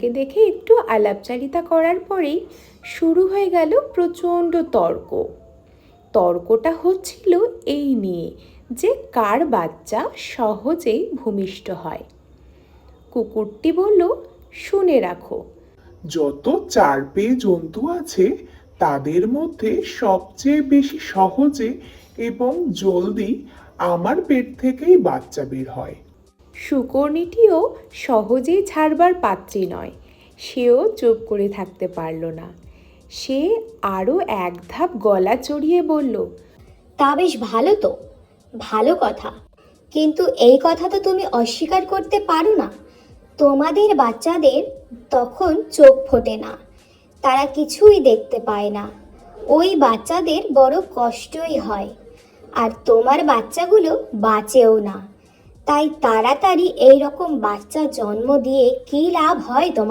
কে দেখে একটু আলাপচারিতা করার পরেই শুরু হয়ে গেল প্রচণ্ড তর্ক। তর্কটা হচ্ছিল এই নিয়ে যে কার বাচ্চা সহজেই ভূমিষ্ঠ হয়। কুকুরটি বলল, শুনে রাখো, যত চার পেয়ে জন্তু আছে, তাদের মধ্যে সবচেয়ে বেশি সহজে এবং জলদি আমার পেট থেকেই বাচ্চা বের হয়। সুকর্ণীটিও সহজেই ছাড়বার পাত্রী নয়, সেও চুপ করে থাকতে পারল না। সে আরও এক ধাপ গলা চড়িয়ে বলল, তা বেশ ভালো তো, ভালো কথা। কিন্তু এই কথা তো তুমি অস্বীকার করতে পারো না। তোমাদের বাচ্চাদের তখন চোখ ফোটে না, তারা কিছুই দেখতে পায় না। ওই বাচ্চাদের বড় কষ্টই হয়, আর তোমার বাচ্চাগুলো বাঁচেও না। তাই তাড়াতাড়ি এই রকম বাচ্চা জন্ম দিয়ে কী লাভ হয় তোমার?